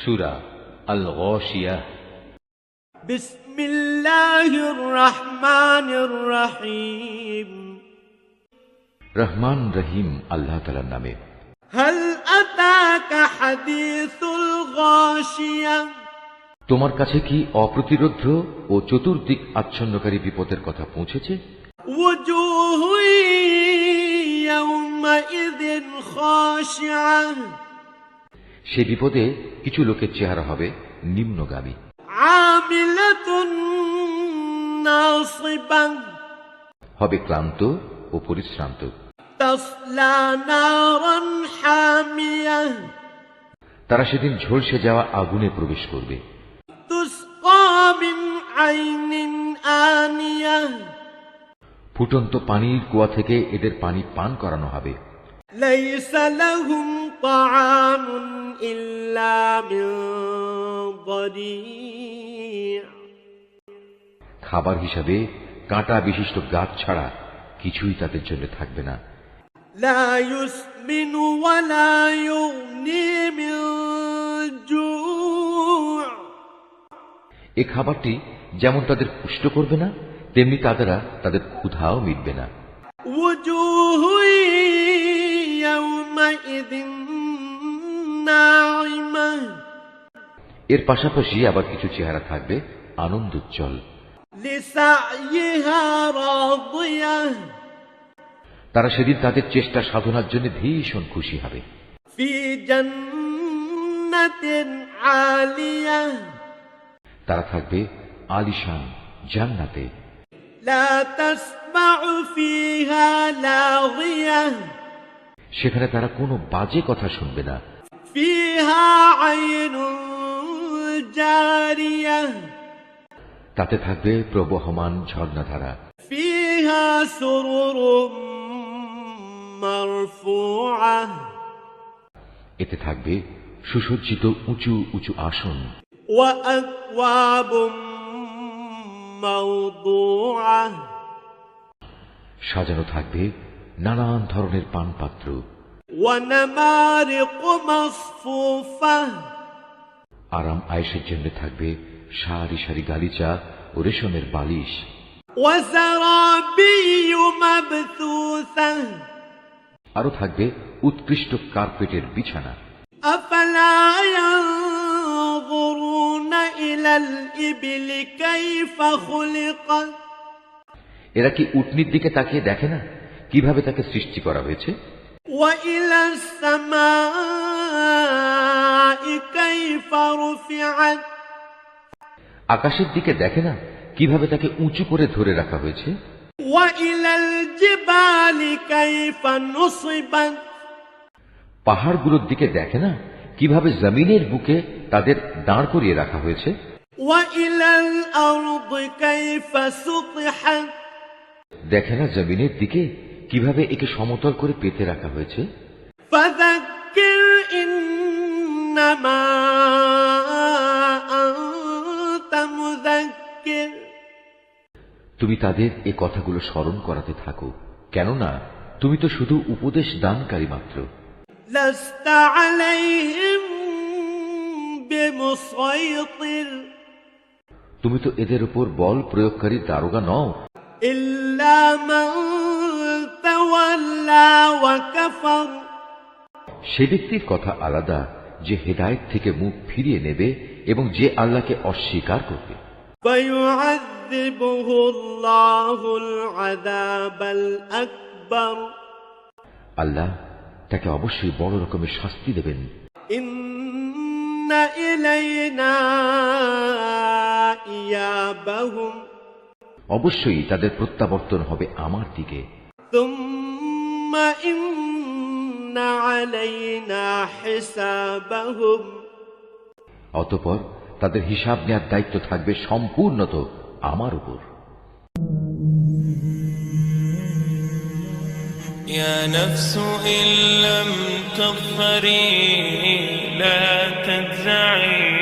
সুরা আল গশিয়া بسم الله الرحمن الرحيم রহমান রহিম আল্লাহ তালার নামে هل أتاك حديث الغاشية তোমার কাছে কি অপ্রতিরোধ্য ও চতুর্দিক আচ্ছন্নকারী বিপদের কথা পৌঁছেছে وجوه يومئذ خاشعة সে বিপদে কিছু লোকের চেহারা হবে নিম্নগামী। হবে ক্লান্ত ও পরিশ্রান্ত। তারা সেদিন ঝলসে যাওয়া আগুনে প্রবেশ করবে। ফুটন্ত পানির কুয়া থেকে এদের পানি পান করানো হবে। লাইসা লাহুম طعام إلا من ضريع খাবার হিসাবে কাঁটা বিশিষ্ট গাছ ছাড়া কিছুই তাদের জন্য থাকবে না لا يسمن ولا يغني من جوع এ খাবারটি যেমন তাদের পুষ্ট করবে না তেমনি তাদেরা তাদের ক্ষুধাও মিটবে না وجوه يومئذ ناعمة এর পাশাপাশি আবার কিছু চেহারা থাকবে আনন্দ উজ্জ্বল তারা সেদিন তাদের চেষ্টা সাধনার জন্য ভীষণ খুশি হবে। তারা থাকবে আলিশান জান্নাতে। লা তাসমাউ ফিহা লাগিয়া সেখানে তারা কোনো বাজে কথা শুনবে না। তাতে থাকবে প্রবহমান ঝর্ণাধারা। এতে থাকবে সুসজ্জিত উঁচু উঁচু আসন। সাজানো থাকবে নানান ধরনের পানপাত্র। আরাম আয়েসের জন্য থাকবে সারি সারি গালিচা ও রেশমের বালিশ। আরও থাকবে উৎকৃষ্ট কার্পেটের বিছানা। এরা কি উটনির দিকে তাকিয়ে দেখে না? কীভাবে তাকে সৃষ্টি করা হয়েছে? আকাশের দিকে দেখে না কীভাবে তাকে উঁচু করে ধরে রাখা হয়েছে? পাহাড়গুলোর দিকে দেখে না কীভাবে জমিনের বুকে তাদের দাঁড় করিয়ে রাখা হয়েছে? দেখে না জমিনের দিকে কীভাবে একে সমতল করে পেতে রাখা হয়েছে? তুমি তাদের এ কথাগুলো স্মরণ করাতে থাকো কেননা তুমি তো শুধু উপদেশ দানকারী মাত্র। তুমি তো এদের উপর বল প্রয়োগকারী দারোগা নও। ইল্লা সে ব্যক্তির কথা আলাদা যে হেদায়ত থেকে মুখ ফিরিয়ে নেবে এবং যে আল্লাহকে অস্বীকার করবে। আল্লাহ তাকে অবশ্যই বড় রকমের শাস্তি দেবেন। অবশ্যই তাদের প্রত্যাবর্তন হবে আমার দিকে। ثم إن علينا حسابهم অতপর তাদের হিসাব নেওয়ার দায়িত্ব থাকবে সম্পূর্ণত আমার উপর يا نفس إن لم تظفري لا تجزعي